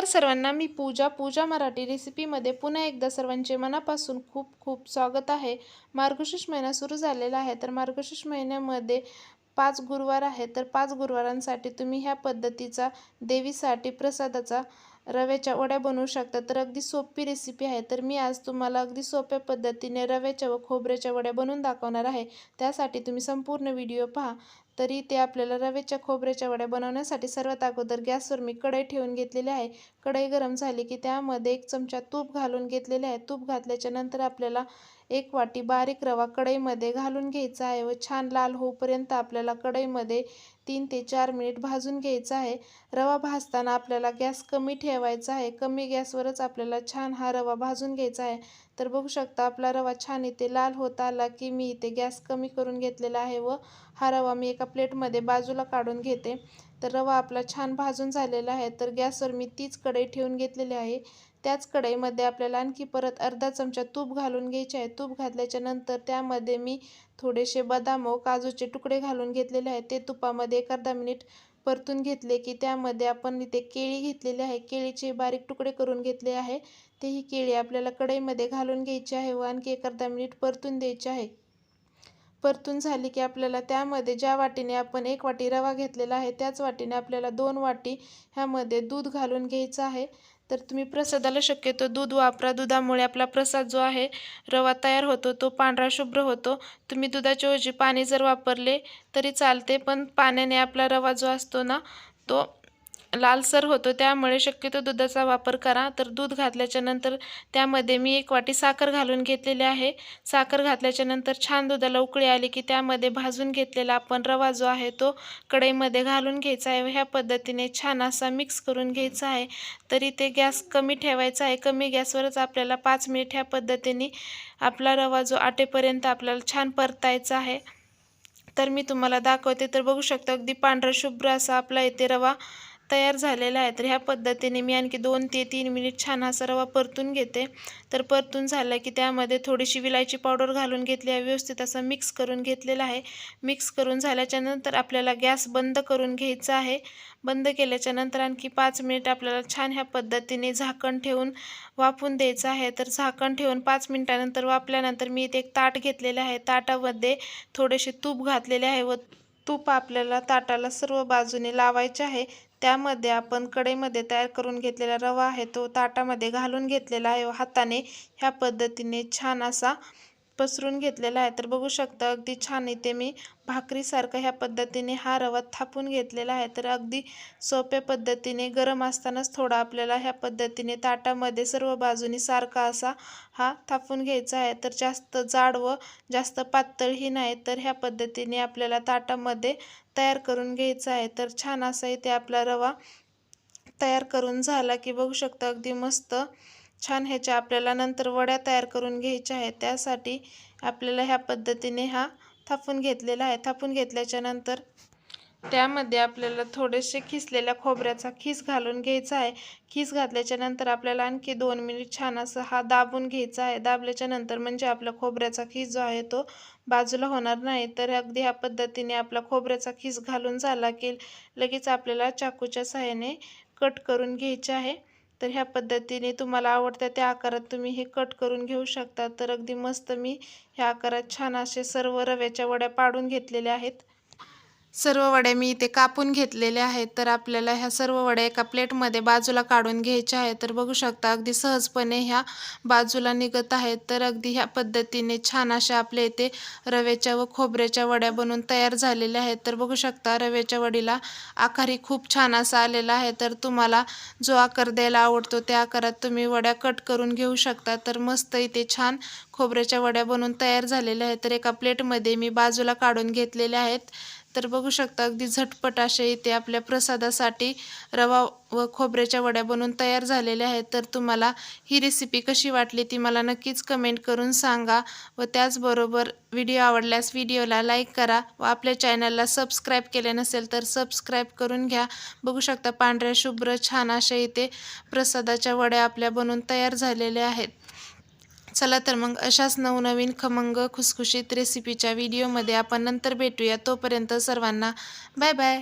नमस्कार सर्वांना मी पूजा पूजा मराठी रेसिपीमध्ये पुन्हा एकदा सर्वांचे मनापासून खूप खूप स्वागत आहे. मार्गशीर्ष महिना सुरू झालेला आहे तर मार्गशीर्ष महिन्यामध्ये पाच गुरुवार आहे तर पाच गुरुवारांसाठी तुम्ही ह्या पद्धतीचा देवीसाठी प्रसादाचा रव्याच्या वड्या बनवू शकता. तर अगदी सोपी रेसिपी आहे. तर मी आज तुम्हाला अगदी सोप्या पद्धतीने रव्याच्या व खोबऱ्याच्या वड्या बनवून दाखवणार आहे. त्यासाठी तुम्ही संपूर्ण व्हिडिओ पहा. तरी ते आपल्याला रव्याच्या खोबऱ्याच्या वड्या बनवण्यासाठी सर्वात अगोदर गॅसवर मी कढई ठेवून घेतलेली आहे. कढई गरम झाली की त्यामध्ये एक चमचा तूप घालून घेतलेले आहे. तूप घातल्याच्या नंतर आपल्याला एक वाटी बारीक रवा कढईमध्ये घालून घ्यायचा आहे व छान लाल होऊपर्यंत आपल्याला कढईमध्ये तीन ते चार मिनिट भाजून घ्यायचा आहे. रवा भाजताना आपल्याला गॅस कमी ठेवायचा आहे. कमी गॅसवरच आपल्याला छान हा रवा भाजून घ्यायचा आहे. तर बघू शकता आपला रवा छान इथे लाल होत आला की मी इथे गॅस कमी करून घेतलेला आहे व हा रवा मी एका प्लेटमध्ये बाजूला काढून घेते. तर रवा आपला छान भाजून झालेला आहे. तर गॅसवर मी तीच कढई ठेवून घेतलेली आहे. त्याच कढईमध्ये आपल्याला आणखी परत अर्धा चमचा तूप घालून घ्यायचे आहे. तूप घातल्याच्या नंतर त्यामध्ये मी थोडेसे बदाम व काजूचे तुकडे घालून घेतलेले आहेत ते तुपामध्ये एक अर्धा मिनिट परतून घेतले की त्यामध्ये आपण इथे केळी घेतलेली आहे. केळीचे बारीक तुकडे करून घेतले आहे. ते ही केळी आपल्याला कढईमध्ये घालून घ्यायची आहे व आणखी एक अर्धा मिनिट परतून द्यायची आहे. परतून झाली की आपल्याला त्यामध्ये ज्या वाटीने आपण एक वाटी रवा घेतलेला आहे त्याच वाटीने आपल्याला दोन वाटी ह्यामध्ये दूध घालून घ्यायचं आहे. तर तुम्ही प्रसादाला शक्यतो दूध वापरा. दुधामुळे आपला प्रसाद जो आहे रवा तयार होतो तो पांढरा शुभ्र होतो. तुम्ही दुधाच्या ऐवजी पाणी जर वापरले तरी चालते पण पाण्याने आपला रवा जो असतो ना तो लालसर होतो त्यामुळे शक्यतो दुधाचा वापर करा. तर दूध घातल्याच्या नंतर त्यामध्ये मी एक वाटी साखर घालून घेतलेली आहे. साखर घातल्याच्या नंतर छान दुधाला उकळी आली की त्यामध्ये भाजून घेतलेला आपण रवा जो आहे तो कढईमध्ये घालून घ्यायचा आहे. ह्या पद्धतीने छान असा मिक्स करून घ्यायचा आहे. तरी ते गॅस कमी ठेवायचा आहे. कमी गॅसवरच आपल्याला पाच मिनिट ह्या पद्धतीने आपला रवा जो आटेपर्यंत आपल्याला छान परतायचा आहे. तर मी तुम्हाला दाखवते. तर बघू शकता अगदी पांढरा शुभ्र असा आपला इथे रवा तयार झालेला आहे. तर ह्या पद्धतीने मी आणखी दोन ते तीन मिनिट छान हा रवा परतून घेते. तर परतून झाला की त्यामध्ये थोडीशी विलायची पावडर घालून घेतली आहे. व्यवस्थित असं मिक्स करून घेतलेला आहे. मिक्स करून झाल्याच्यानंतर आपल्याला गॅस बंद करून घ्यायचा आहे. बंद केल्याच्यानंतर आणखी पाच मिनिट आपल्याला छान ह्या पद्धतीने झाकण ठेवून वाफून द्यायचं आहे. तर झाकण ठेवून पाच मिनिटानंतर वापल्यानंतर मी इथे एक ताट घेतलेले आहे. ताटामध्ये थोडेसे तूप घातलेले आहे व तूप आपल्याला ताटाला सर्व बाजूने लावायचे आहे. त्यामध्ये आपण कढईमध्ये तयार करून घेतलेला रवा आहे तो ताटामध्ये घालून घेतलेला आहे. व हाताने ह्या पद्धतीने छान असा पसरून घेतलेला आहे. तर बघू शकता अगदी छान इथे मी भाकरीसारखं ह्या पद्धतीने हा रवा थापून घेतलेला आहे. तर अगदी सोप्या पद्धतीने गरम असतानाच थोडा आपल्याला ह्या पद्धतीने ताटामध्ये सर्व बाजूनी सारखा असा हा थापून घ्यायचा आहे. तर जास्त जाड व जास्त पातळही नाही तर ह्या पद्धतीने आपल्याला ताटामध्ये तयार करून घ्यायचा आहे. तर छान असा इथे आपला रवा तयार करून झाला की बघू शकता अगदी मस्त छान ह्याच्या आपल्याला नंतर वड्या तयार करून घ्यायच्या आहेत. त्यासाठी आपल्याला ह्या पद्धतीने हा थापून घेतलेला आहे. थापून घेतल्याच्या नंतर त्यामध्ये आपल्याला थोडेसे खिसलेल्या खोबऱ्याचा खीस घालून घ्यायचा आहे. खीस घातल्याच्या नंतर आपल्याला आणखी दोन मिनिट छान असं हा दाबून घ्यायचा आहे. दाबल्याच्या नंतर म्हणजे आपला खोबऱ्याचा खीस जो आहे तो बाजूला होणार नाही. तर अगदी ह्या पद्धतीने आपला खोबऱ्याचा खीस घालून झाला की लगेच आपल्याला चाकूच्या सहाय्याने कट करून घ्यायचे आहे. तर ह्या पद्धतीने तुम्हाला आवडत्या त्या आकारात तुम्ही हे कट करून घेऊ शकता. तर अगदी मस्त मी ह्या आकारात छान असे सर्व रव्याच्या वड्या पाडून घेतलेल्या आहेत. सर्व वड्या मी इथे कापून घेतलेल्या आहेत. तर आपल्याला ह्या सर्व वड्या एका प्लेटमध्ये बाजूला काढून घ्यायच्या आहेत. तर बघू शकता अगदी सहजपणे ह्या बाजूला निघत आहेत. तर अगदी ह्या पद्धतीने छान अशा आपल्या इथे रव्याच्या व खोबऱ्याच्या वड्या बनवून तयार झालेल्या आहेत. तर बघू शकता रव्याच्या वडीला आकारही खूप छान असा आलेला आहे. तर तुम्हाला जो आकार द्यायला आवडतो त्या आकारात तुम्ही वड्या कट करून घेऊ शकता. तर मस्त इथे छान खोबऱ्याच्या वड्या बनवून तयार झालेल्या आहेत. तर एका प्लेटमध्ये मी बाजूला काढून घेतलेल्या आहेत. तर बघू शकता अगदी झटपट असे इथे आपल्या प्रसादासाठी रवा व खोबऱ्याच्या वड्या बनवून तयार झालेल्या आहेत. तर तुम्हाला ही रेसिपी कशी वाटली ती मला नक्कीच कमेंट करून सांगा व त्याचबरोबर व्हिडिओ आवडल्यास व्हिडिओला लाईक करा व आपल्या चॅनलला सबस्क्राईब केले नसेल तर सबस्क्राईब करून घ्या. बघू शकता पांढऱ्या शुभ्र छान अशा इथे प्रसादाच्या वड्या आपल्या बनवून तयार झालेल्या आहेत. चला तर मग अशाच नवनवीन खमंग खुसखुशीत रेसिपीच्या व्हिडिओमध्ये आपण नंतर भेटूया. तोपर्यंत सर्वांना बाय बाय